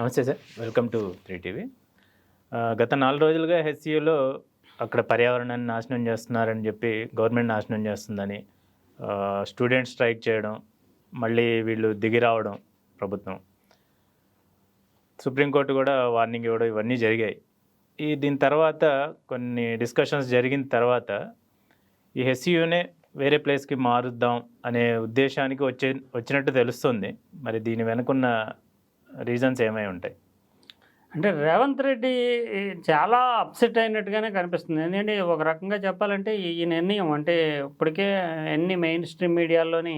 నమస్తే sir. Welcome to three TV. గత నాలుగు రోజులుగా హెచ్సియులో అక్కడ పర్యావరణాన్ని నాశనం చేస్తున్నారని చెప్పి గవర్నమెంట్ నాశనం చేస్తుందని స్టూడెంట్స్ స్ట్రైక్ చేయడం మళ్ళీ వీళ్ళు దిగి రావడం ప్రభుత్వం. సుప్రీంకోర్టు కూడా వార్నింగ్ ఇవ్వడం ఇవన్నీ జరిగాయి. ఈ దీని తర్వాత కొన్ని డిస్కషన్స్ జరిగిన తర్వాత ఈ హెచ్సియునే వేరే ప్లేస్కి మారుద్దాం అనే ఉద్దేశానికి వచ్చే వచ్చినట్టు తెలుస్తుంది. మరి దీని వెనుకున్న రీజన్స్ ఏమై ఉంటాయి? అంటే రేవంత్ రెడ్డి చాలా అప్సెట్ అయినట్టుగానే కనిపిస్తుంది. ఎందుకంటే ఒక రకంగా చెప్పాలంటే ఈ నిర్ణయం అంటే ఇప్పటికే ఎన్ని మెయిన్ స్ట్రీమ్ మీడియాల్లోని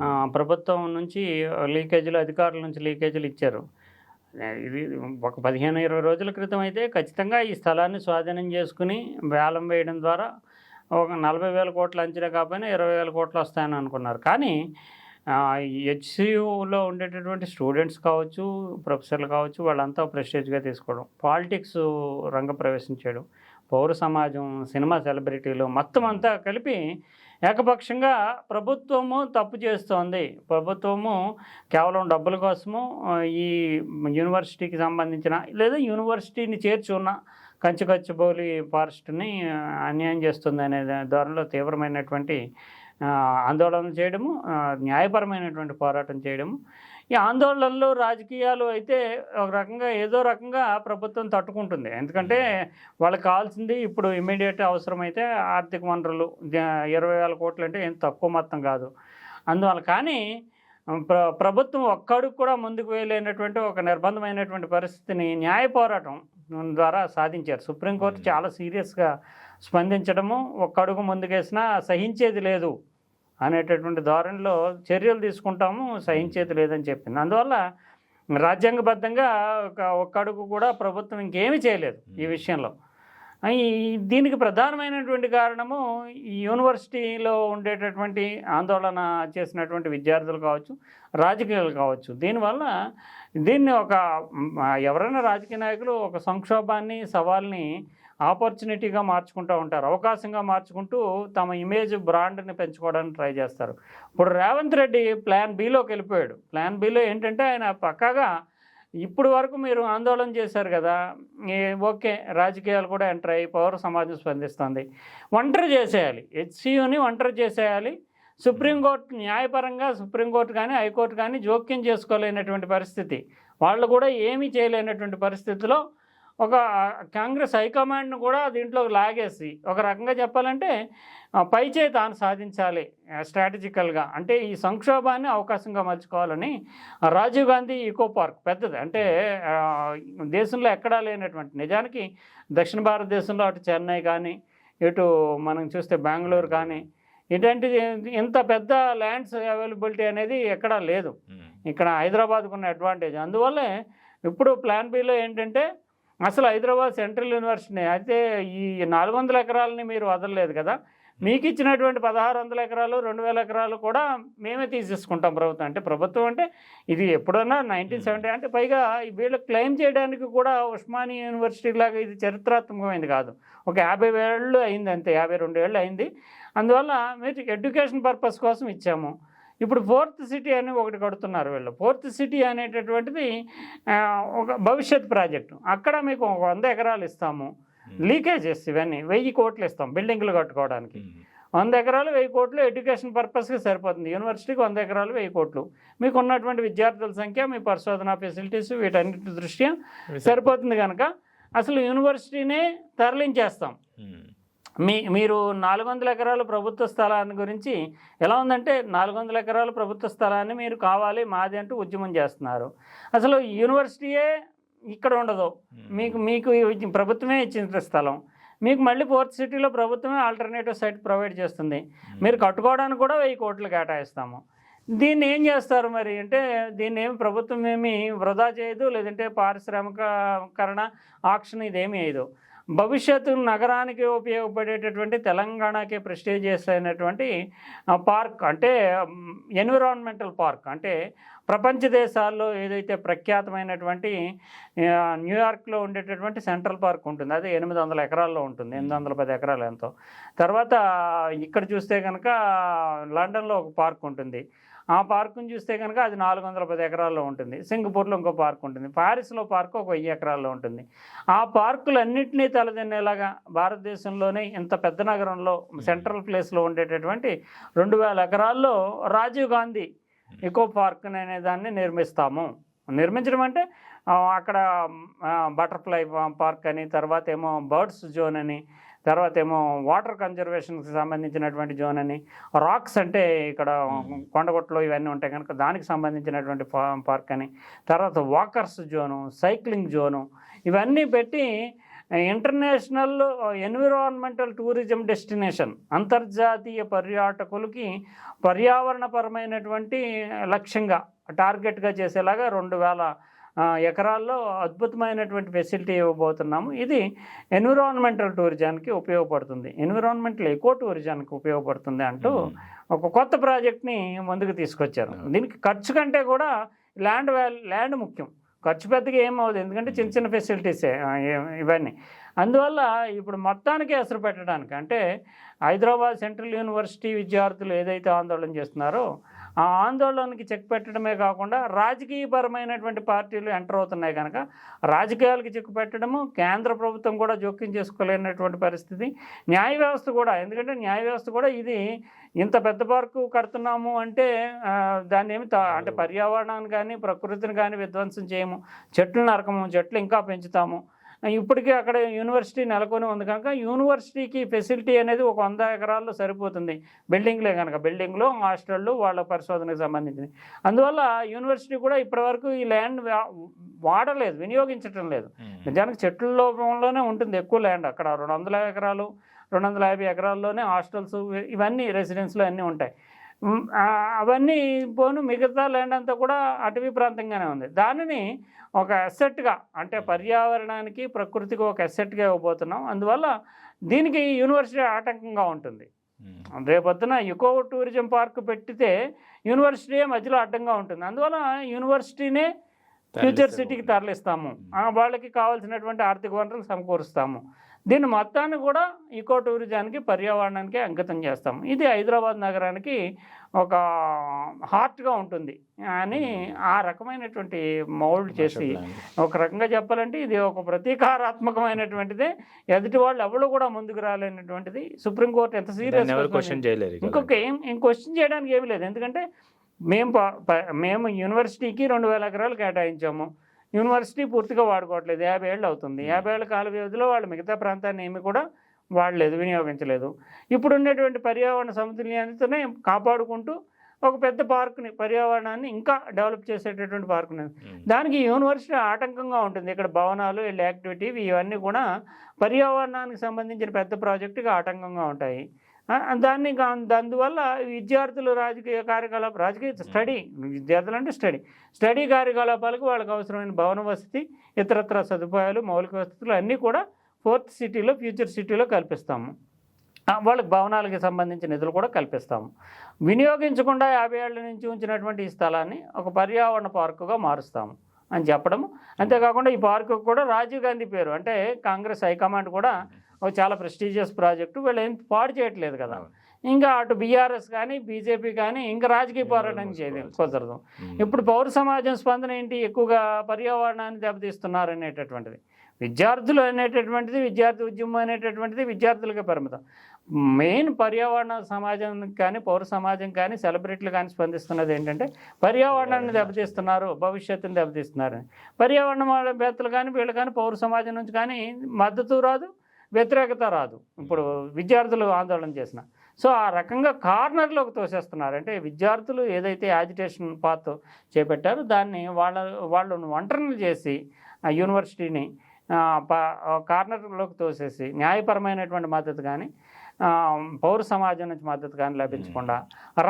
ఆ, ప్రభుత్వం నుంచి లీకేజీలు అధికారుల నుంచి లీకేజీలు ఇచ్చారు. ఇది ఒక పదిహేను ఇరవై రోజుల క్రితం అయితే ఖచ్చితంగా ఈ స్థలాన్ని స్వాధీనం చేసుకుని వేలం వేయడం ద్వారా ఒక నలభై వేల కోట్ల అంచనా కాకపోయినా ఇరవై వేల కోట్లు వస్తాయని అనుకున్నారు. కానీ హెచ్సియులో ఉండేటటువంటి స్టూడెంట్స్ కావచ్చు ప్రొఫెసర్లు కావచ్చు వాళ్ళంతా ప్రెస్టేజ్గా తీసుకోవడం. పాలిటిక్స్ రంగ ప్రవేశం చేయడం పౌర సమాజం సినిమా సెలబ్రిటీలు మొత్తం అంతా కలిపి ఏకపక్షంగా ప్రభుత్వము తప్పు చేస్తోంది. ప్రభుత్వము కేవలం డబ్బుల కోసము ఈ యూనివర్సిటీకి సంబంధించిన లేదా యూనివర్సిటీని చేర్చున్న ఉన్న ఫారెస్ట్ని అన్యాయం చేస్తుంది అనే ధోరణిలో తీవ్రమైనటువంటి ఆందోళన చేయడము న్యాయపరమైనటువంటి పోరాటం చేయడము. ఈ ఆందోళనలు రాజకీయాలు అయితే ఒక రకంగా ఏదో రకంగా ప్రభుత్వం తట్టుకుంటుంది. ఎందుకంటే వాళ్ళకి కావాల్సింది ఇప్పుడు ఇమీడియట్ అవసరమైతే ఆర్థిక వనరులు ఇరవై వేల కోట్లు అంటే ఏం తక్కువ మొత్తం కాదు. అందువల్ల కానీ ప్ర ప్రభుత్వం ఒక్కడికి కూడా ముందుకు వేయలేనటువంటి ఒక నిర్బంధమైనటువంటి పరిస్థితిని న్యాయ పోరాటం ద్వారా సాధించారు. సుప్రీంకోర్టు చాలా సీరియస్గా స్పందించడము ఒక్క అడుగు ముందుకేసినా సహించేది లేదు. అనేటటువంటి ధోరణిలో చర్యలు తీసుకుంటాము సహించేది లేదని చెప్పింది. అందువల్ల రాజ్యాంగబద్ధంగా ఒక ఒక్క అడుగు కూడా ప్రభుత్వం ఇంకేమీ చేయలేదు ఈ విషయంలో. ఈ దీనికి ప్రధానమైనటువంటి కారణము ఈ యూనివర్సిటీలో ఉండేటటువంటి ఆందోళన చేసినటువంటి విద్యార్థులు కావచ్చు రాజకీయాలు కావచ్చు. దీనివల్ల దీన్ని ఒక ఎవరైనా రాజకీయ నాయకులు ఒక సంక్షోభాన్ని సవాల్ని ఆపర్చునిటీగా మార్చుకుంటూ ఉంటారు. అవకాశంగా మార్చుకుంటూ తమ ఇమేజ్ బ్రాండ్ని పెంచుకోవడానికి ట్రై చేస్తారు. ఇప్పుడు రేవంత్ రెడ్డి ప్లాన్ బిలోకి వెళ్ళిపోయాడు. ప్లాన్ బిలో ఏంటంటే ఆయన పక్కాగా ఇప్పుడు వరకు మీరు ఆందోళన చేశారు కదా ఓకే రాజకీయాలు కూడా ఎంటర్ అయ్యి పౌర సమాజం స్పందిస్తుంది. ఒంటరి చేసేయాలి. హెచ్సియుని ఒంటరి చేసేయాలి. సుప్రీంకోర్టు న్యాయపరంగా సుప్రీంకోర్టు కానీ హైకోర్టు కానీ జోక్యం చేసుకోలేనటువంటి పరిస్థితి. వాళ్ళు కూడా ఏమీ చేయలేనటువంటి పరిస్థితిలో ఒక కాంగ్రెస్ హైకమాండ్ను కూడా దీంట్లో లాగేసి ఒక రకంగా చెప్పాలంటే ఆ, పై చేయి తాను సాధించాలి స్ట్రాటజికల్గా. అంటే ఈ సంక్షోభాన్ని అవకాశంగా మలుచుకోవాలని రాజీవ్ గాంధీ ఈకో పార్క్ పెద్దది. అంటే దేశంలో ఎక్కడా లేనటువంటి నిజానికి దక్షిణ భారతదేశంలో అటు చెన్నై కానీ ఇటు మనం చూస్తే బెంగళూరు కానీ ఇటువంటి ఇంత పెద్ద ల్యాండ్స్ అవైలబిలిటీ అనేది ఎక్కడా లేదు. ఇక్కడ హైదరాబాద్కు ఉన్న అడ్వాంటేజ్. అందువల్లే ఇప్పుడు ప్లాన్ బిలో ఏంటంటే అసలు హైదరాబాద్ సెంట్రల్ యూనివర్సిటీ అయితే ఈ నాలుగు వందల ఎకరాలని మీరు వదలలేదు కదా? మీకు ఇచ్చినటువంటి పదహారు వందల ఎకరాలు రెండు వేల ఎకరాలు కూడా మేమే తీసేసుకుంటాం ప్రభుత్వం. అంటే ప్రభుత్వం అంటే ఇది ఎప్పుడన్నా నైన్టీన్ సెవెంటీ అంటే పైగా వీళ్ళు క్లెయిమ్ చేయడానికి కూడా ఉస్మానియా యూనివర్సిటీ లాగా ఇది చరిత్రాత్మకమైనది కాదు. ఒక యాభై ఏళ్ళు అయింది అంతే యాభై రెండు ఏళ్ళు అయింది. అందువల్ల మీరు ఎడ్యుకేషన్ పర్పస్ కోసం ఇచ్చాము. ఇప్పుడు ఫోర్త్ సిటీ అని ఒకటి కడుతున్నారు వీళ్ళు. ఫోర్త్ సిటీ అనేటటువంటిది ఒక భవిష్యత్ ప్రాజెక్టు. అక్కడ మీకు ఒక వంద ఎకరాలు ఇస్తాము. లీకేజెస్ ఇవన్నీ వెయ్యి కోట్లు ఇస్తాం బిల్డింగ్లు కట్టుకోవడానికి. వంద ఎకరాలు వెయ్యి కోట్లు ఎడ్యుకేషన్ పర్పస్కి సరిపోతుంది. యూనివర్సిటీకి వంద ఎకరాలు వెయ్యి కోట్లు. మీకు ఉన్నటువంటి విద్యార్థుల సంఖ్య మీ పరిశోధన ఫెసిలిటీస్ వీటన్నిటి దృష్ట్యా సరిపోతుంది కనుక అసలు యూనివర్సిటీనే తరలించేస్తాం. మీ మీరు నాలుగు వందల ఎకరాల ప్రభుత్వ స్థలాన్ని గురించి ఎలా ఉందంటే నాలుగు వందల ఎకరాల ప్రభుత్వ స్థలాన్ని మీరు కావాలి మాది అంటూ ఉద్యమం చేస్తున్నారు. అసలు యూనివర్సిటీయే ఇక్కడ ఉండదు. మీకు మీకు ప్రభుత్వమే ఇచ్చిన స్థలం. మీకు మళ్ళీ ఫోర్త్ సిటీలో ప్రభుత్వమే ఆల్టర్నేటివ్ సైట్ ప్రొవైడ్ చేస్తుంది. మీరు కట్టుకోవడానికి కూడా వెయ్యి కోట్లు కేటాయిస్తాము. దీన్ని ఏం చేస్తారు మరి? అంటే దీన్ని ఏమి ప్రభుత్వం ఏమి వృధా చేయదు లేదంటే పారిశ్రామికకరణ ఆక్షన్ ఇదేమీ వేయదు. భవిష్యత్తు నగరానికి ఉపయోగపడేటటువంటి తెలంగాణకి ప్రెస్టేజియస్ అయినటువంటి పార్క్ అంటే ఎన్విరాన్మెంటల్ పార్క్ అంటే ప్రపంచ దేశాల్లో ఏదైతే ప్రఖ్యాతమైనటువంటి న్యూయార్క్లో ఉండేటటువంటి సెంట్రల్ పార్క్ ఉంటుంది. అది ఎనిమిది వందల ఎకరాల్లో ఉంటుంది. ఎనిమిది వందల పది ఎకరాలు ఎంతో. తర్వాత ఇక్కడ చూస్తే కనుక లండన్లో ఒక పార్క్ ఉంటుంది. ఆ పార్కుని చూస్తే కనుక అది నాలుగు వందల పది ఎకరాల్లో ఉంటుంది. సింగపూర్లో ఇంకో పార్క్ ఉంటుంది. పారిస్లో పార్క్ ఒక వెయ్యి ఎకరాల్లో ఉంటుంది. ఆ పార్కులన్నింటినీ తలదిన్నేలాగా భారతదేశంలోనే ఇంత పెద్ద నగరంలో సెంట్రల్ ప్లేస్లో ఉండేటటువంటి రెండు వేల ఎకరాల్లో రాజీవ్ గాంధీ ఎకో పార్క్ అనే దాన్ని నిర్మిస్తాము. నిర్మించడం అంటే అక్కడ బటర్ఫ్లై పార్క్ అని తర్వాత ఏమో బర్డ్స్ జోన్ అని తర్వాత ఏమో వాటర్ కన్జర్వేషన్కి సంబంధించినటువంటి జోన్ అని. రాక్స్ అంటే ఇక్కడ కొండగొట్టలో ఇవన్నీ ఉంటాయి కనుక దానికి సంబంధించినటువంటి పార్క్ అని. తర్వాత వాకర్స్ జోను సైక్లింగ్ జోను ఇవన్నీ పెట్టి ఇంటర్నేషనల్ ఎన్విరాన్మెంటల్ టూరిజం డెస్టినేషన్ అంతర్జాతీయ పర్యాటకులకి పర్యావరణపరమైనటువంటి లక్ష్యంగా టార్గెట్గా చేసేలాగా రెండు వేల ఎకరాల్లో అద్భుతమైనటువంటి ఫెసిలిటీ ఇవ్వబోతున్నాము. ఇది ఎన్విరాన్మెంటల్ టూరిజానికి ఉపయోగపడుతుంది. ఎన్విరాన్మెంటల్ ఎకో టూరిజానికి ఉపయోగపడుతుంది అంటూ ఒక కొత్త ప్రాజెక్ట్ని ముందుకు తీసుకొచ్చారు. దీనికి ఖర్చు కంటే కూడా ల్యాండ్ వాల్యూ ల్యాండ్ ముఖ్యం. ఖర్చు పెద్దగా ఏమవుతుంది ఎందుకంటే చిన్న చిన్న ఫెసిలిటీసే ఇవన్నీ. అందువల్ల ఇప్పుడు మొత్తానికి ఎసరు పెట్టడానికి అంటే హైదరాబాద్ సెంట్రల్ యూనివర్సిటీ విద్యార్థులు ఏదైతే ఆందోళన చేస్తున్నారో ఆ ఆందోళనకి చెక్ పెట్టడమే కాకుండా రాజకీయపరమైనటువంటి పార్టీలు ఎంటర్ అవుతున్నాయి కనుక రాజకీయాలకి చెక్ పెట్టడము కేంద్ర ప్రభుత్వం కూడా జోక్యం చేసుకోలేనటువంటి పరిస్థితి. న్యాయ వ్యవస్థ కూడా ఎందుకంటే న్యాయ వ్యవస్థ కూడా ఇది ఇంత పెద్ద పార్కు కడుతున్నాము అంటే దాన్ని ఏమి తా- అంటే పర్యావరణాన్ని కానీ ప్రకృతిని కానీ విధ్వంసం చేయము. చెట్లు నరకము చెట్లు ఇంకా పెంచుతాము. ఇప్పటికీ అక్కడ యూనివర్సిటీ నెలకొని ఉంది కనుక యూనివర్సిటీకి ఫెసిలిటీ అనేది ఒక వంద ఎకరాల్లో సరిపోతుంది. బిల్డింగ్లే కనుక బిల్డింగ్లు హాస్టళ్ళు వాళ్ళ పరిశోధనకు సంబంధించింది. అందువల్ల యూనివర్సిటీ కూడా ఇప్పటివరకు ఈ ల్యాండ్ వాడలేదు వినియోగించటం లేదు. నిజానికి చెట్ల లోపంలోనే ఉంటుంది ఎక్కువ ల్యాండ్. అక్కడ రెండు వందల ఎకరాలు రెండు వందల యాభై ఎకరాల్లోనే హాస్టల్స్ ఇవన్నీ రెసిడెన్స్లు అన్నీ ఉంటాయి. అవన్నీ పోను మిగతా ల్యాండ్ అంతా కూడా అటవీ ప్రాంతంగానే ఉంది. దానిని ఒక అసెట్గా అంటే పర్యావరణానికి ప్రకృతికి ఒక అసెట్గా ఇవ్వబోతున్నాం. అందువల్ల దీనికి యూనివర్సిటీ ఆటంకంగా ఉంటుంది. రేపొద్దున ఎకో టూరిజం పార్క్ పెట్టితే యూనివర్సిటీ మధ్యలో అడ్డంగా ఉంటుంది. అందువల్ల యూనివర్సిటీనే ఫ్యూచర్ సిటీకి తరలిస్తాము. వాళ్ళకి కావాల్సినటువంటి ఆర్థిక వనరులు సమకూరుస్తాము. దీన్ని మొత్తాన్ని కూడా ఈకో టూరిజానికి పర్యావరణానికి అంకితం చేస్తాము. ఇది హైదరాబాద్ నగరానికి ఒక హార్ట్గా ఉంటుంది. అని ఆ రకమైనటువంటి మౌల్డ్ చేసి ఒక రకంగా చెప్పాలంటే ఇది ఒక ప్రతీకారాత్మకమైనటువంటిదే. ఎదుటి వాళ్ళు ఎవరు కూడా ముందుకు రాలేనటువంటిది. సుప్రీంకోర్టు ఎంత సీరియస్. ఇంకొక ఏం ఏం క్వశ్చన్ చేయడానికి ఏమీ లేదు. ఎందుకంటే మేము మేము యూనివర్సిటీకి రెండు వేల ఎకరాలు కేటాయించాము. యూనివర్సిటీ పూర్తిగా వాడుకోవట్లేదు. యాభై ఏళ్ళు అవుతుంది. యాభై ఏళ్ళ కాల వ్యవధిలో వాళ్ళు మిగతా ప్రాంతాన్ని ఏమి కూడా వాడలేదు వినియోగించలేదు. ఇప్పుడు ఉండేటువంటి పర్యావరణ సమతుల్యాన్ని కాపాడుకుంటూ ఒక పెద్ద పార్కుని పర్యావరణాన్ని ఇంకా డెవలప్ చేసేటటువంటి పార్కుని ఉమ్. దానికి యూనివర్సిటీ ఆటంకంగా ఉంటుంది. ఇక్కడ భవనాలు వీళ్ళ యాక్టివిటీ ఇవన్నీ కూడా పర్యావరణానికి సంబంధించిన పెద్ద ప్రాజెక్టుకి ఆటంకంగా ఉంటాయి. దాన్ని అందువల్ల విద్యార్థులు రాజకీయ కార్యకలాప రాజకీయ స్టడీ విద్యార్థులు అంటే స్టడీ. స్టడీ కార్యకలాపాలకు వాళ్ళకి అవసరమైన భవన వసతి ఇతరత్ర సదుపాయాలు మౌలిక వసతులు అన్నీ కూడా ఫోర్త్ సిటీలో ఫ్యూచర్ సిటీలో కల్పిస్తాము. వాళ్ళకి భవనాలకి సంబంధించిన నిధులు కూడా కల్పిస్తాము. వినియోగించకుండా యాభై ఏళ్ళ నుంచి ఉంచినటువంటి ఈ స్థలాన్ని ఒక పర్యావరణ పార్కుగా మారుస్తాము అని చెప్పడము. అంతేకాకుండా ఈ పార్కు కూడా రాజీవ్ గాంధీ పేరు. అంటే కాంగ్రెస్ హైకమాండ్ కూడా చాలా ప్రెస్టీజియస్ ప్రాజెక్టు వీళ్ళు ఏం పాడు చేయట్లేదు కదా. ఇంకా అటు బీఆర్ఎస్ కానీ బీజేపీ కానీ ఇంకా రాజకీయ పోరాటం చేయలేదు కుదరదు. ఇప్పుడు పౌర సమాజం స్పందన ఏంటి? ఎక్కువగా పర్యావరణాన్ని దెబ్బతీస్తున్నారు అనేటటువంటిది. విద్యార్థులు అనేటటువంటిది విద్యార్థి ఉద్యమం అనేటటువంటిది విద్యార్థులకే పరిమితం. మెయిన్ పర్యావరణ సమాజానికి కానీ పౌర సమాజం కానీ సెలబ్రిటీలు కానీ స్పందిస్తున్నది ఏంటంటే పర్యావరణాన్ని దెబ్బతీస్తున్నారు భవిష్యత్తుని దెబ్బతీస్తున్నారు. పర్యావరణ వేత్తలు కానీ వీళ్ళు కానీ పౌర సమాజం నుంచి కానీ మద్దతు రాదు వ్యతిరేకత రాదు. ఇప్పుడు విద్యార్థులు ఆందోళన చేసిన. సో ఆ రకంగా కార్నర్లోకి తోసేస్తున్నారు. అంటే విద్యార్థులు ఏదైతే యాజిటేషన్ పాత్ చేపట్టారో దాన్ని వాళ్ళ వాళ్ళను ఒంటరిని చేసి ఆ యూనివర్సిటీని కార్నర్లోకి తోసేసి న్యాయపరమైనటువంటి మద్దతు కానీ పౌర సమాజం నుంచి మద్దతు కానీ లభించకుండా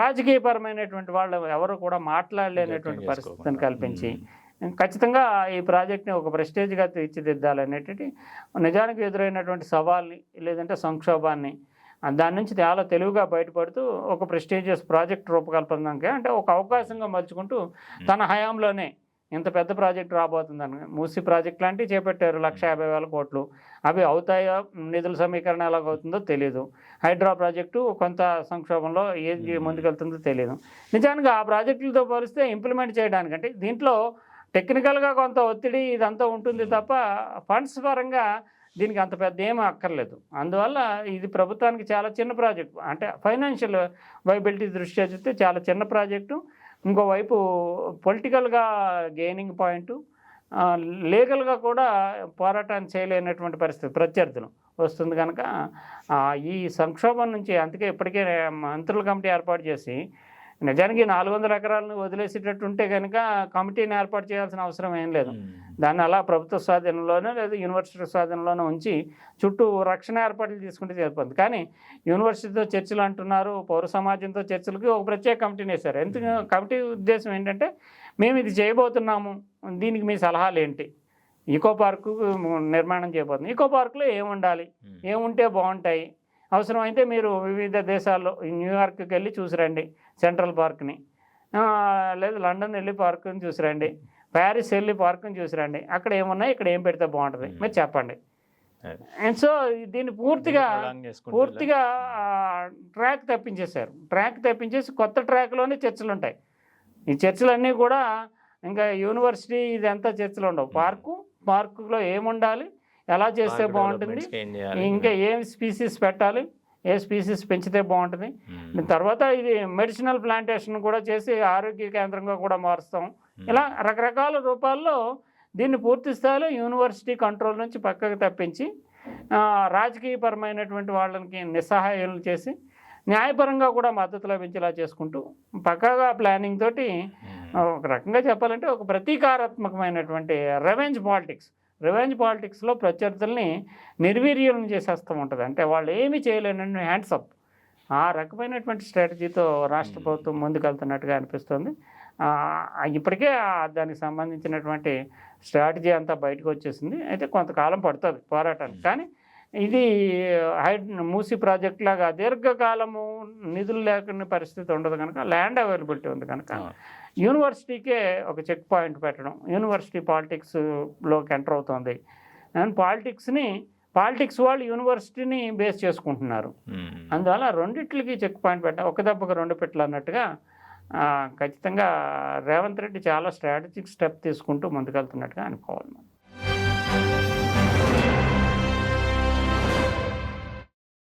రాజకీయపరమైనటువంటి వాళ్ళు ఎవరు కూడా మాట్లాడలేనటువంటి పరిస్థితిని. కల్పించి ఖచ్చితంగా ఈ ప్రాజెక్ట్ని ఒక ప్రెస్టేజ్గా తీర్చిదిద్దాలనేటి నిజానికి ఎదురైనటువంటి సవాల్ని లేదంటే సంక్షోభాన్ని దాని నుంచి చాలా తెలివిగా బయటపడుతూ ఒక ప్రెస్టీజియస్ ప్రాజెక్ట్ రూపకల్పనకి అంటే ఒక అవకాశంగా మలుచుకుంటూ తన హయాంలోనే ఇంత పెద్ద ప్రాజెక్ట్ రాబోతుందని. మూసి ప్రాజెక్ట్ లాంటివి చేపట్టారు లక్ష యాభై వేల కోట్లు. అవి అవుతాయో? నిధుల సమీకరణ ఎలాగవుతుందో తెలియదు హైడ్రా ప్రాజెక్టు కొంత సంక్షోభంలో ఏది ముందుకెళ్తుందో తెలియదు నిజానికి ఆ ప్రాజెక్టులతో పోలిస్తే ఇంప్లిమెంట్ చేయడానికి అంటే దీంట్లో టెక్నికల్గా కొంత ఒత్తిడి ఇదంతా ఉంటుంది తప్ప ఫండ్స్ పరంగా దీనికి అంత పెద్ద ఏమీ అక్కర్లేదు. అందువల్ల ఇది ప్రభుత్వానికి చాలా చిన్న ప్రాజెక్ట్. అంటే ఫైనాన్షియల్ వైబిలిటీ దృష్ట్యా చూస్తే చాలా చిన్న ప్రాజెక్టు. ఇంకోవైపు పొలిటికల్గా గెయినింగ్ పాయింట్ లీగల్గా కూడా పోరాటాన్ని చేయలేనటువంటి పరిస్థితి ప్రత్యర్థులు వస్తుంది కనుక ఈ సంక్షోభం నుంచి అందుకే ఇప్పటికే మంత్రుల కమిటీ ఏర్పాటు చేసి నిజానికి నాలుగు వందల ఎకరాలను వదిలేసేటట్టు ఉంటే కనుక కమిటీని ఏర్పాటు చేయాల్సిన అవసరం ఏం లేదు. దాన్ని అలా ప్రభుత్వ స్వాధీనంలోనే లేదా యూనివర్సిటీ స్వాధీనంలోనే ఉంచి చుట్టూ రక్షణ ఏర్పాట్లు తీసుకుంటే సరిపోతుంది. కానీ యూనివర్సిటీతో చర్చలు అంటున్నారు పౌర సమాజంతో చర్చలకి ఒక ప్రత్యేక కమిటీని వేశారు. ఎందుకు? కమిటీ ఉద్దేశం ఏంటంటే మేము ఇది చేయబోతున్నాము. దీనికి మీ సలహాలు ఏంటి? ఈకో పార్కు నిర్మాణం చేయబోతున్నాం. ఈకో పార్కులో ఏముండాలి? ఏముంటే బాగుంటాయి? అవసరమైతే మీరు వివిధ దేశాల్లో న్యూయార్క్కి వెళ్ళి చూసిరండి సెంట్రల్ పార్క్ని. లేదు లండన్ వెళ్ళి పార్క్ని చూసిరండి ప్యారిస్ వెళ్ళి పార్క్ని చూసిరండి అక్కడ ఏమున్నాయి ఇక్కడ ఏం పెడితే బాగుంటుంది మీరు చెప్పండి. అండ్ సో దీన్ని పూర్తిగా పూర్తిగా ట్రాక్ తప్పించేశారు. ట్రాక్ తప్పించేసి కొత్త ట్రాక్లోనే చర్చలు ఉంటాయి ఈ చర్చలన్నీ కూడా ఇంకా యూనివర్సిటీ ఇదంతా చర్చలు ఉండవు పార్కు పార్కులో ఏముండాలి ఎలా చేస్తే బాగుంటుంది? ఇంకా ఏం స్పీసీస్ పెట్టాలి? ఏ స్పీసీస్ పెంచితే బాగుంటుంది? దీని తర్వాత ఇది మెడిసినల్ ప్లాంటేషన్ కూడా చేసి ఆరోగ్య కేంద్రంగా కూడా మారుస్తాం. ఇలా రకరకాల రూపాల్లో దీన్ని పూర్తి స్థాయిలో యూనివర్సిటీ కంట్రోల్ నుంచి పక్కకు తప్పించి రాజకీయపరమైనటువంటి వాళ్ళకి నిస్సహాయాలు చేసి న్యాయపరంగా కూడా మద్దతు లభించేలా చేసుకుంటూ పక్కాగా ప్లానింగ్ తోటి ఒక రకంగా చెప్పాలంటే ఒక ప్రతీకారాత్మకమైనటువంటి రెవెంజ్ పాలిటిక్స్ రివెంజ్ పాలిటిక్స్లో ప్రత్యర్థుల్ని నిర్వీర్యం చేసేస్తూ ఉంటుంది. అంటే వాళ్ళు ఏమీ చేయలేనని హ్యాండ్స్ అప్. ఆ రకమైనటువంటి స్ట్రాటజీతో రాష్ట్ర ప్రభుత్వం ముందుకెళ్తున్నట్టుగా అనిపిస్తుంది. ఇప్పటికే దానికి సంబంధించినటువంటి స్ట్రాటజీ అంతా బయటకు వచ్చేసింది. అయితే కొంతకాలం పడుతుంది పోరాటానికి. కానీ ఇది హై మూసి ప్రాజెక్ట్ లాగా దీర్ఘకాలము నిధులు లేకుండా పరిస్థితి ఉండదు కనుక ల్యాండ్ అవైలబిలిటీ ఉంది కనుక యూనివర్సిటీకే ఒక చెక్ పాయింట్ పెట్టడం. యూనివర్సిటీ పాలిటిక్స్లోకి ఎంటర్ అవుతుంది. అండ్ పాలిటిక్స్ని పాలిటిక్స్ వాళ్ళు యూనివర్సిటీని బేస్ చేసుకుంటున్నారు. అందువల్ల రెండిట్లకి చెక్ పాయింట్ పెట్ట ఒక దెబ్బకు రెండు పెట్లు అన్నట్టుగా ఖచ్చితంగా రేవంత్ రెడ్డి చాలా స్ట్రాటజిక్ స్టెప్ తీసుకుంటూ ముందుకెళ్తున్నట్టుగా అనుకోవాలి మనం.